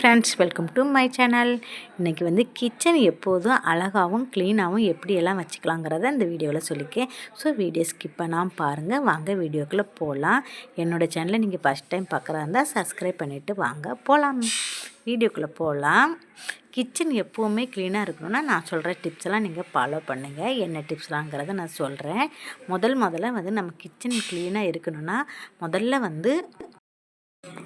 Friends welcome to my channel. இன்றைக்கி வந்து kitchen எப்போதும் அழகாகவும் க்ளீனாகவும் எப்படியெல்லாம் வச்சுக்கலாங்கிறத இந்த வீடியோவில் சொல்லிக்கேன் ஸோ வீடியோ ஸ்கிப் பண்ணாமல் பாருங்கள் வாங்க வீடியோக்குள்ளே போகலாம். என்னோடய சேனலை நீங்கள் ஃபஸ்ட் டைம் பார்க்குறா இருந்தால் சப்ஸ்கிரைப் பண்ணிவிட்டு வாங்க போகலாம். வீடியோக்குள்ளே போகலாம். கிச்சன் எப்போவுமே க்ளீனாக இருக்கணும்னா நான் சொல்கிற டிப்ஸ் எல்லாம் நீங்கள் ஃபாலோ பண்ணுங்கள் என்ன டிப்ஸ்லாங்கிறத நான் சொல்கிறேன். முதல் முதல்ல வந்து நம்ம கிச்சன் க்ளீனாக இருக்கணும்னா முதல்ல வந்து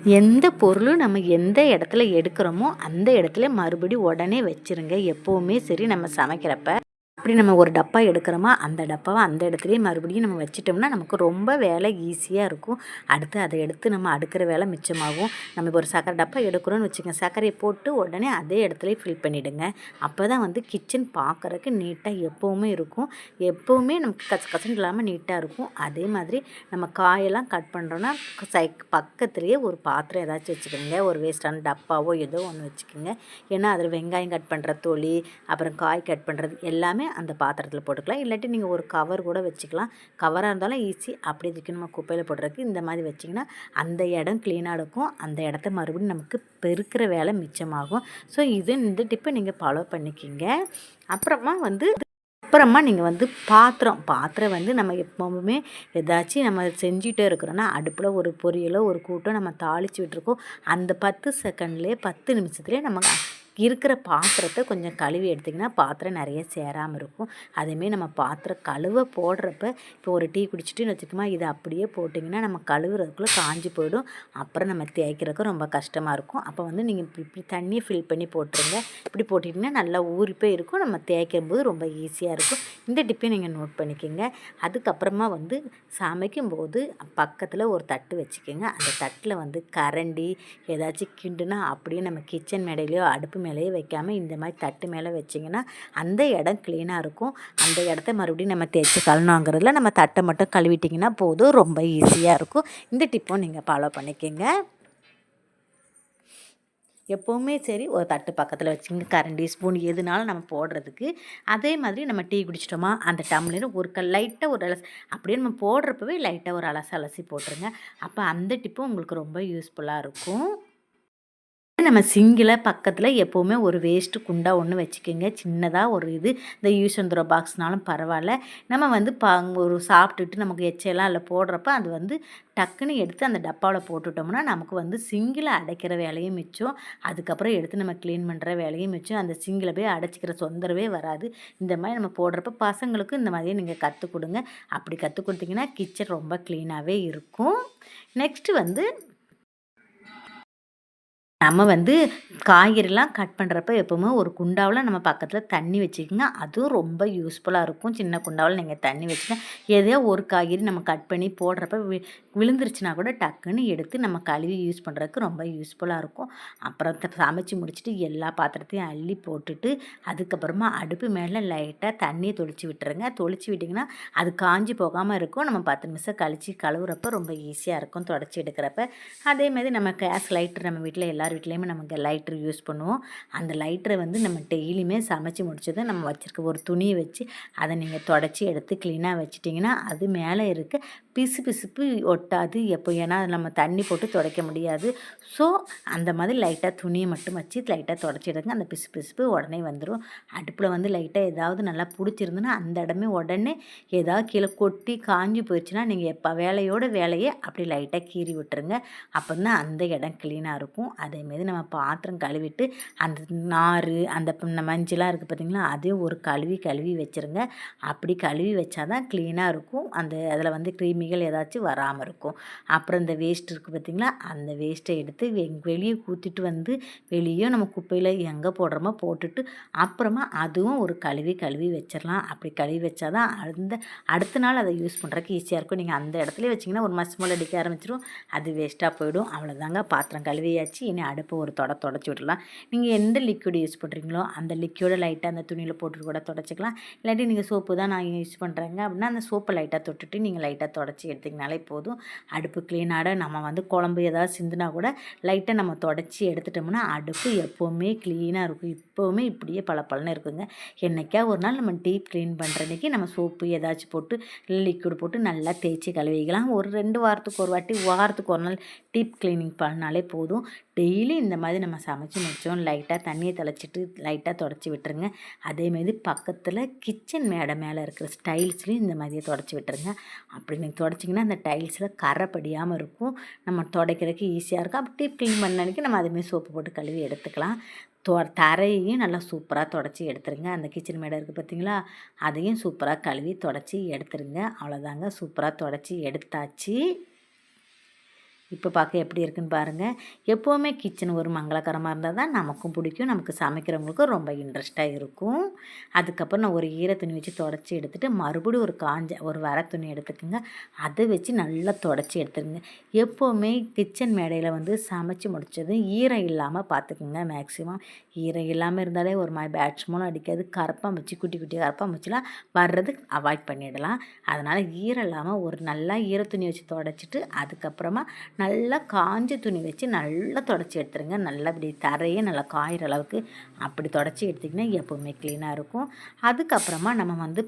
எந்த பொருளும் நம்ம எந்த இடத்துல எடுக்கிறோமோ அந்த இடத்துல மறுபடியும் உடனே வச்சுருங்க. எப்போவுமே சரி நம்ம சமைக்கிறப்ப. அப்படி நம்ம ஒரு டப்பா எடுக்கிறோமா அந்த டப்பாவை அந்த இடத்துலையே மறுபடியும் நம்ம வச்சிட்டோம்னா நமக்கு ரொம்ப வேலை ஈஸியாக இருக்கும். அடுத்து அதை எடுத்து நம்ம அடுக்கிற வேலை மிச்சமாகும். நம்ம இப்போ ஒரு சக்கரை டப்பா எடுக்கிறோன்னு வச்சுக்கோங்க சர்க்கரையை போட்டு உடனே அதே இடத்துலையே ஃபில் பண்ணிவிடுங்க அப்போ தான் வந்து கிச்சன் பார்க்குறக்கு நீட்டாக எப்போவுமே இருக்கும். எப்போவுமே நமக்கு கச கசன் இல்லாமல் நீட்டாக இருக்கும். அதே மாதிரி நம்ம காயெல்லாம் கட் பண்ணுறோன்னா சை பக்கத்துலேயே ஒரு பாத்திரம் ஏதாச்சும் வச்சுக்கோங்க. ஒரு வேஸ்டான டப்பாவோ ஏதோ ஒன்று வச்சுக்கோங்க. ஏன்னா அதில் வெங்காயம் கட் பண்ணுற தொலி அப்புறம் காய் கட் பண்ணுறது எல்லாமே அந்த பாத்திரத்தில் போட்டுக்கலாம். இல்லாட்டி நீங்கள் ஒரு கவர் கூட வச்சுக்கலாம். கவராக இருந்தாலும் ஈஸி அப்படி இதுக்கு நம்ம குப்பையில் போடுறதுக்கு இந்த மாதிரி வச்சிங்கன்னா அந்த இடம் க்ளீனாக இருக்கும். அந்த இடத்த மறுபடியும் நமக்கு பெருக்கிற வேலை மிச்சமாகும். ஸோ இது இந்த டிப்பை நீங்கள் ஃபாலோ பண்ணிக்கிங்க. அப்புறமா வந்து அப்புறமா நீங்கள் வந்து பாத்திரம். பாத்திரம் வந்து நம்ம எப்போவுமே ஏதாச்சும் நம்ம செஞ்சுட்டே இருக்கிறோன்னா அடுப்பில் ஒரு பொரியலோ ஒரு கூட்டோ நம்ம தாளித்து விட்டுருக்கோம். அந்த பத்து செகண்ட்லேயே பத்து நிமிஷத்துலேயே நம்ம இருக்கிற பாத்திரத்தை கொஞ்சம் கழுவி எடுத்திங்கன்னா பாத்திரம் நிறைய சேராமல் இருக்கும். அதேமாரி நம்ம பாத்திரம் கழுவ போடுறப்ப இப்போ ஒரு டீ குடிச்சிட்டு வச்சுக்கோமா இதை அப்படியே போட்டிங்கன்னா நம்ம கழுவுறதுக்குள்ளே காஞ்சி போயிடும். அப்புறம் நம்ம தேய்க்கிறதுக்கு ரொம்ப கஷ்டமாக இருக்கும். அப்போ வந்து நீங்கள் இப்படி இப்படி தண்ணியை ஃபில் பண்ணி போட்டுருங்க. இப்படி போட்டிங்கன்னா நல்லா ஊறி போய் இருக்கும். நம்ம தேய்க்கும் போது ரொம்ப ஈஸியாக இருக்கும். இந்த டிப்பையும் நீங்கள் நோட் பண்ணிக்கோங்க. அதுக்கப்புறமா வந்து சமைக்கும் போது பக்கத்தில் ஒரு தட்டு வச்சுக்கோங்க. அந்த தட்டில் வந்து கரண்டி ஏதாச்சும் கிண்டுனா அப்படியே நம்ம கிச்சன் மேடையிலையோ அடுப்பு மேலேயே வைக்காமல் இந்த மாதிரி தட்டு மேலே வச்சிங்கன்னா அந்த இடம் க்ளீனாக இருக்கும். அந்த இடத்த மறுபடியும் நம்ம தேய்ச்சி கழுணுங்கிறதுல நம்ம தட்டை மட்டும் கழுவிட்டிங்கன்னா போதும். ரொம்ப ஈஸியாக இருக்கும். இந்த டிப்பும் நீங்கள் ஃபாலோ பண்ணிக்கோங்க. எப்போவுமே சரி ஒரு தட்டு பக்கத்தில் வச்சுங்க கரண்டி ஸ்பூன் எதுனாலும் நம்ம போடுறதுக்கு. அதே மாதிரி நம்ம டீ குடிச்சிட்டோமா அந்த டம்ளர் ஒரு க லைட்டாக ஒரு அலசி அப்படியே நம்ம போடுறப்பவே லைட்டாக ஒரு அலசி அலசி போட்டுருங்க. அப்போ அந்த டிப்பும் உங்களுக்கு ரொம்ப யூஸ்ஃபுல்லாக இருக்கும். நம்ம சிங்கில் பக்கத்தில் எப்போவுமே ஒரு வேஸ்ட்டு குண்டா ஒன்று வச்சுக்கோங்க. சின்னதாக ஒரு இது. இந்த யூஸ் அண்ட் பாக்ஸ்னாலும் பரவாயில்ல. நம்ம வந்து ப ஒரு சாப்பிட்டுட்டு நமக்கு எச்சையெல்லாம் அதில் போடுறப்ப அது வந்து டக்குன்னு எடுத்து அந்த டப்பாவில் போட்டுட்டோம்னா நமக்கு வந்து சிங்கில் அடைக்கிற வேலையும் மிச்சம். அதுக்கப்புறம் எடுத்து நம்ம க்ளீன் பண்ணுற வேலையும் மிச்சம். அந்த சிங்கில் போய் அடைச்சிக்கிற சொந்தரவே வராது. இந்த மாதிரி நம்ம போடுறப்ப பசங்களுக்கும் இந்த மாதிரியே நீங்கள் கற்றுக் கொடுங்க. அப்படி கற்றுக் கொடுத்தீங்கன்னா கிச்சன் ரொம்ப க்ளீனாகவே இருக்கும். நெக்ஸ்ட்டு வந்து நம்ம வந்து காய்கறிலாம் கட் பண்ணுறப்ப எப்போவுமே ஒரு குண்டாவில் நம்ம பக்கத்தில் தண்ணி வச்சுக்கோங்க. அதுவும் ரொம்ப யூஸ்ஃபுல்லாக இருக்கும். சின்ன குண்டாவில் நீங்கள் தண்ணி வச்சுங்க எதையோ ஒரு காய்கறி நம்ம கட் பண்ணி போடுறப்ப விழுந்துருச்சுன்னா கூட டக்குன்னு எடுத்து நம்ம கழுவி யூஸ் பண்ணுறதுக்கு ரொம்ப யூஸ்ஃபுல்லாக இருக்கும். அப்புறம் சமைச்சு முடிச்சுட்டு எல்லா பாத்திரத்தையும் அள்ளி போட்டுட்டு அதுக்கப்புறமா அடுப்பு மேலே லைட்டாக தண்ணியை தொளிச்சு விட்டுருங்க. தொளிச்சு விட்டிங்கன்னா அது காஞ்சி போகாமல் இருக்கும். நம்ம பத்து நிமிஷம் கழித்து கழுவுறப்ப ரொம்ப ஈஸியாக இருக்கும் தொடச்சி எடுக்கிறப்ப. அதே மாதிரி நம்ம கேஸ் லைட்ரு நம்ம வீட்டில் எல்லார் வீட்லேயுமே நமக்கு லைட்ரு யூஸ் பண்ணுவோம். அந்த லைட்டரை வந்து நம்ம டெய்லியுமே சமைச்சு முடிச்சதும் நம்ம வச்சுருக்க ஒரு துணியை வச்சு அதை நீங்கள் தொடச்சி எடுத்து க்ளீனாக வச்சுட்டிங்கன்னா அது மேலே இருக்க பிசு பிசுப்பு ஒட்டாது எப்போ ஏன்னா நம்ம தண்ணி போட்டு துடைக்க முடியாது. ஸோ அந்த மாதிரி லைட்டாக துணியை மட்டும் வச்சு லைட்டாக துடைச்சிடுங்க. அந்த பிசு பிசுப்பு உடனே வந்துடும் அடுப்பில் வந்து லைட்டாக ஏதாவது நல்லா பிடிச்சிருந்துன்னா அந்த இடமே உடனே ஏதாவது கீழே கொட்டி காஞ்சி போயிடுச்சுன்னா நீங்கள் எப்போ வேலையோட வேலையை அப்படி லைட்டாக கீறி விட்டுருங்க. அப்போ தான் அந்த இடம் க்ளீனாக இருக்கும். அதேமாரி நம்ம பாத்திரம் கழுவிட்டு அந்த நார் அந்த மஞ்சளாக இருக்குது பார்த்திங்களா அதையும் ஒரு கழுவி கழுவி வச்சுருங்க. அப்படி கழுவி வச்சா தான் க்ளீனாக இருக்கும். அந்த அதில் வந்து கிருமிகள் ஏதாச்சும் வராமல் இருக்கும். இருக்கும். அப்புறம் இந்த வேஸ்ட் இருக்குது பார்த்திங்களா அந்த வேஸ்ட்டை எடுத்து வெளியே கூத்திட்டு வந்து வெளியே நம்ம குப்பையில் எங்கே போடுறோமோ போட்டுட்டு அப்புறமா அதுவும் ஒரு கழுவி கழுவி வச்சிடலாம் அப்படி கழுவி வச்சா தான் அந்த அடுத்த நாள் அதை யூஸ் பண்ணுறதுக்கு ஈஸியாக இருக்கும். நீங்கள் அந்த இடத்துல வச்சிங்கன்னா ஒரு மஸ் மூலம் அடிக்க ஆரம்பிச்சிடும் அது வேஸ்ட்டாக போயிடும். அவ்வளோதாங்க பாத்திரம் கழுவியாச்சு. இனி அடுப்பை ஒரு தொட தொடச்சி விடலாம். நீங்கள் எந்த லிக்விட் யூஸ் பண்ணுறீங்களோ அந்த லிக்விடை லைட்டாக அந்த துணியில் போட்டு கூட தொடச்சிக்கலாம். இல்லாட்டி நீங்கள் சோப்பு தான் நான் யூஸ் பண்ணுறேங்க அப்படின்னா அந்த சோப்பை லைட்டாக தொட்டுட்டு நீங்கள் லைட்டாக தொடச்சி எடுத்திங்கனாலே போதும். அடுப்பு க்ளீனாக நம்ம வந்து குழம்பு ஏதாவது சிந்துனா கூட லைட்டாக நம்ம தொடச்சி எடுத்துட்டோம்னா அடுப்பு எப்போவுமே க்ளீனாக இருக்கும். இப்போவுமே இப்படியே பல பலன்னு இருக்குங்க. என்றைக்கா ஒரு நாள் நம்ம டீப் க்ளீன் பண்ணுற அன்றைக்கி நம்ம சோப்பு ஏதாச்சும் போட்டு லிக்விட் போட்டு நல்லா தேய்ச்சி கழுவிக்கலாம். ஒரு ரெண்டு வாரத்துக்கு ஒரு வாட்டி வாரத்துக்கு ஒரு நாள் டீப் க்ளீனிங் பண்ணாலே போதும். டெய்லி இந்த மாதிரி நம்ம சமைச்சு முடித்தோம் லைட்டாக தண்ணியை தெளிச்சிட்டு லைட்டாக தொடச்சி விட்டுருங்க. அதேமாரி பக்கத்தில் கிச்சன் மேடை மேலே இருக்கிற ஸ்டைல்ஸ்லையும் இந்த மாதிரியே தொடச்சி விட்டுருங்க. அப்படி நீங்கள் தொடச்சிங்கன்னா அந்த டைல்ஸில் கரை படியாமல் இருக்கும். நம்ம துடைக்கிறதுக்கு ஈஸியாக இருக்கும். அப்படி க்ளீன் பண்ண நம்ம அதுமாரி சோப்பு போட்டு கழுவி எடுத்துக்கலாம். தொ தரையையும் நல்லா சூப்பராக தொடச்சி எடுத்துருங்க. அந்த கிச்சன் மேடை இருக்குது பார்த்தீங்களா அதையும் சூப்பராக கழுவி தொடச்சி எடுத்துருங்க. அவ்வளோதாங்க சூப்பராக தொடச்சி எடுத்தாச்சு. இப்போ பார்க்க எப்படி இருக்குன்னு பாருங்கள் எப்போவுமே கிச்சன் ஒரு மங்களகரமாக இருந்தால் தான் நமக்கும் பிடிக்கும். நமக்கு சமைக்கிறவங்களுக்கும் ரொம்ப இன்ட்ரெஸ்ட்டாக இருக்கும். அதுக்கப்புறம் நான் ஒரு ஈர துணி வச்சு தொடச்சி எடுத்துகிட்டு மறுபடியும் ஒரு காஞ்ச ஒரு வர துணி எடுத்துக்கோங்க. அதை வச்சு நல்லா தொடச்சி எடுத்துருங்க. எப்போவுமே கிச்சன் மேடையில் வந்து சமைச்சு முடித்ததும் ஈரம் இல்லாமல் பார்த்துக்குங்க மேக்ஸிமம் ஈரம் இல்லாமல் இருந்தாலே ஒரு மாதிரி பேட்ஸ்மூலம் அடிக்காது. கரப்பாக வச்சு குட்டி குட்டி கரப்பாக வச்சுலாம் வர்றது அவாய்ட் பண்ணிடலாம். அதனால் ஈரம் இல்லாமல் ஒரு நல்லா ஈர துணி வச்சு தொடச்சிட்டு அதுக்கப்புறமா நல்லா காஞ்ச துணி வச்சு நல்லா தொடச்சி எடுத்துருங்க. நல்லா இப்படி தரையே நல்லா காயிற அளவுக்கு அப்படி தொடச்சி எடுத்திங்கன்னா எப்போவுமே க்ளீனாக இருக்கும். அதுக்கப்புறமா நம்ம வந்து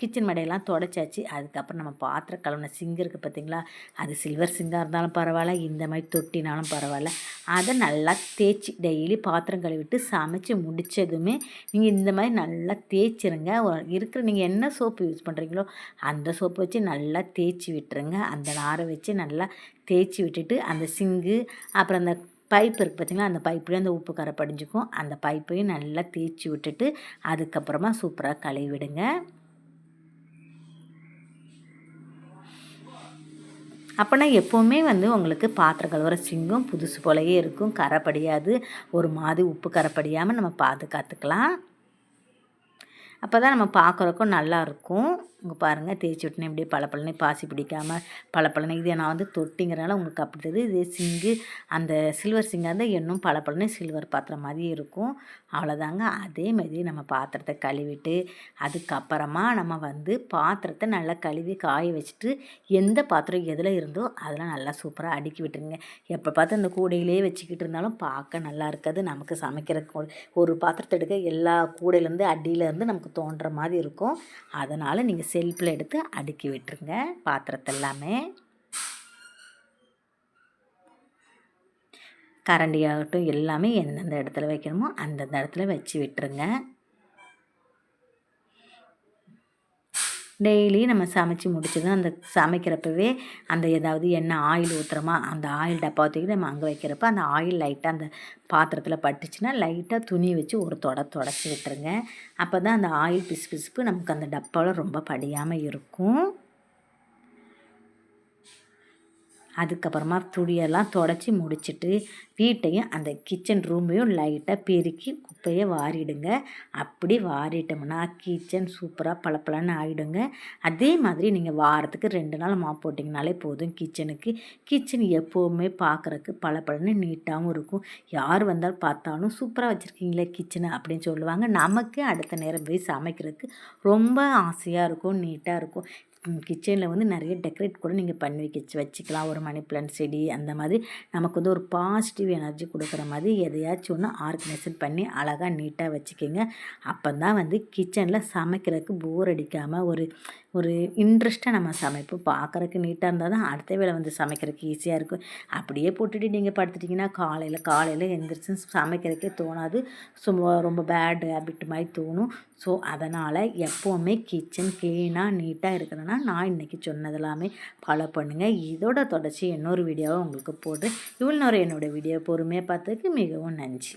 கிச்சன் மடையெல்லாம் தொடச்சாச்சு. அதுக்கப்புறம் நம்ம பாத்திரம் கழுவுன சிங்கு இருக்குது பார்த்திங்களா அது சில்வர் சிங்காக இருந்தாலும் பரவாயில்ல இந்த மாதிரி தொட்டினாலும் பரவாயில்ல. அதை நல்லா தேய்ச்சி டெய்லி பாத்திரம் கழுவிட்டு சமைச்சு முடித்ததுமே நீங்கள் இந்த மாதிரி நல்லா தேய்ச்சிருங்க. இருக்கிற நீங்கள் என்ன சோப்பு யூஸ் பண்ணுறீங்களோ அந்த சோப்பு வச்சு நல்லா தேய்ச்சி விட்டுருங்க. அந்த நாரை வச்சு நல்லா தேய்ச்சி விட்டுட்டு அந்த சிங்கு அப்புறம் அந்த பைப் இருக்குது பார்த்திங்களா அந்த பைப்லேயும் அந்த உப்பு கரை படிஞ்சுக்கும். அந்த பைப்பையும் நல்லா தேய்ச்சி விட்டுட்டு அதுக்கப்புறமா சூப்பராக கழுவி விடுங்க அப்போனா எப்போவுமே வந்து உங்களுக்கு பாத்திரம் கழுவுற சிங்கும் புதுசு போலவே இருக்கும். கரை படியாது. ஒரு மாதிரி உப்பு கரை படியாமல் நம்ம பாதுகாத்துக்கலாம். அப்போ தான் நம்ம பார்க்குறக்கும் நல்லாயிருக்கும் இங்கே பாருங்கள் தேய்ச்சி விட்டுனே இப்படியே பழப்பழனி பாசி பிடிக்காமல் பழப்பழனி இது நான் வந்து தொட்டிங்கிறனால உங்களுக்கு அப்படி தெரியுது இதே சிங்கு அந்த சில்வர் சிங்காக இருந்தால் இன்னும் பழப்பழனி சில்வர் பாத்திரம் மாதிரி இருக்கும். அவ்வளோதாங்க அதே மாதிரி நம்ம பாத்திரத்தை கழுவிட்டு அதுக்கப்புறமா நம்ம வந்து பாத்திரத்தை நல்லா கழுவி காய வச்சுட்டு எந்த பாத்திரம் எதில் இருந்தோ அதெல்லாம் நல்லா சூப்பராக அடுக்கி விட்டுருங்க. எப்போ பார்த்து அந்த கூடையிலே வச்சுக்கிட்டு இருந்தாலும் பார்க்க நல்லா இருக்காது. நமக்கு சமைக்கிற ஒரு பாத்திரத்தை எடுக்க எல்லா கூடையிலேருந்து அடியிலேருந்து நமக்கு தோன்ற மாதிரி இருக்கும். அதனால் நீங்கள் செல்ஃபில் எடுத்து அடுக்கி விட்டுருங்க பாத்திரத்தை எல்லாமே கரண்டி ஆகட்டும் எல்லாமே எந்தெந்த இடத்துல வைக்கணுமோ அந்தந்த இடத்துல வச்சு விட்டுருங்க. டெய்லி நம்ம சமைச்சு முடிச்சதும் அந்த சமைக்கிறப்பவே அந்த ஏதாவது எண்ணெய் ஆயில் ஊற்றுறோமா அந்த ஆயில் டப்பா தூக்கி நம்ம அங்கே வைக்கிறப்ப அந்த ஆயில் லைட்டாக அந்த பாத்திரத்தில் பட்டுச்சுன்னா லைட்டாக துணி வச்சு ஒரு தொட தொடச்சி விட்டுருங்க. அப்போ தான் அந்த ஆயில் பிசு பிசுப்பு நமக்கு அந்த டப்பாவில் ரொம்ப படியாமல் இருக்கும். அதுக்கப்புறமா துணியெல்லாம் தொடச்சி முடிச்சுட்டு வீட்டையும் அந்த கிச்சன் ரூமையும் லைட்டாக பெருக்கி குப்பையை வாரிடுங்க. அப்படி வாரிட்டோம்னா கிச்சன் சூப்பராக பளபளன்னு ஆகிடுங்க அதே மாதிரி நீங்கள் வாரத்துக்கு ரெண்டு நாள் மாப் போட்டிங்கனாலே போதும் கிச்சனுக்கு கிச்சன் எப்போவுமே பார்க்குறக்கு பளபளன்னு நீட்டாகவும் இருக்கும். யார் வந்தாலும் பார்த்தாலும் சூப்பராக வச்சுருக்கீங்களே கிச்சனை அப்படின்னு சொல்லுவாங்க. நமக்கு அடுத்த நேரம் போய் சமைக்கிறதுக்கு ரொம்ப ஆசையாக இருக்கும் நீட்டாக இருக்கும். கிச்சனில் வந்து நிறைய டெக்கரேட் கூட நீங்கள் பண்ணி வைக்க வச்சுக்கலாம். ஒரு மணி பிளான்ட் செடி அந்த மாதிரி. நமக்கு வந்து ஒரு பாசிட்டிவ் எனர்ஜி கொடுக்குற மாதிரி எதையாச்சும் ஒன்று ஆர்கனைசேஷன் பண்ணி அழகாக நீட்டாக வச்சுக்கோங்க. அப்போ தான் வந்து கிச்சனில் சமைக்கிறதுக்கு போர் அடிக்காமல் ஒரு ஒரு இன்ட்ரெஸ்ட்டாக நம்ம சமைப்போம். பார்க்குறக்கு நீட்டாக இருந்தால் தான் அடுத்த வேலை வந்து சமைக்கிறதுக்கு ஈஸியாக இருக்கும். அப்படியே போட்டுட்டு நீங்கள் படுத்துட்டிங்கன்னா காலையில் காலையில் எந்திரிச்சு சமைக்கிறதுக்கே தோணாது. சும்மா ரொம்ப பேட் ஹேபிட் மாதிரி தோணும். ஸோ அதனால் எப்போவுமே கிச்சன் க்ளீனாக நீட்டாக இருக்கிறதுனா நான் இன்றைக்கி சொன்னதெல்லாமே ஃபாலோ பண்ணுங்கள் இதோட தொடர்ச்சி இன்னொரு வீடியோவை உங்களுக்கு போடுறேன். இவ்வளோ நேரம் என்னோடய வீடியோ பொறுமையாக பார்த்ததுக்கு மிகவும் நன்றி.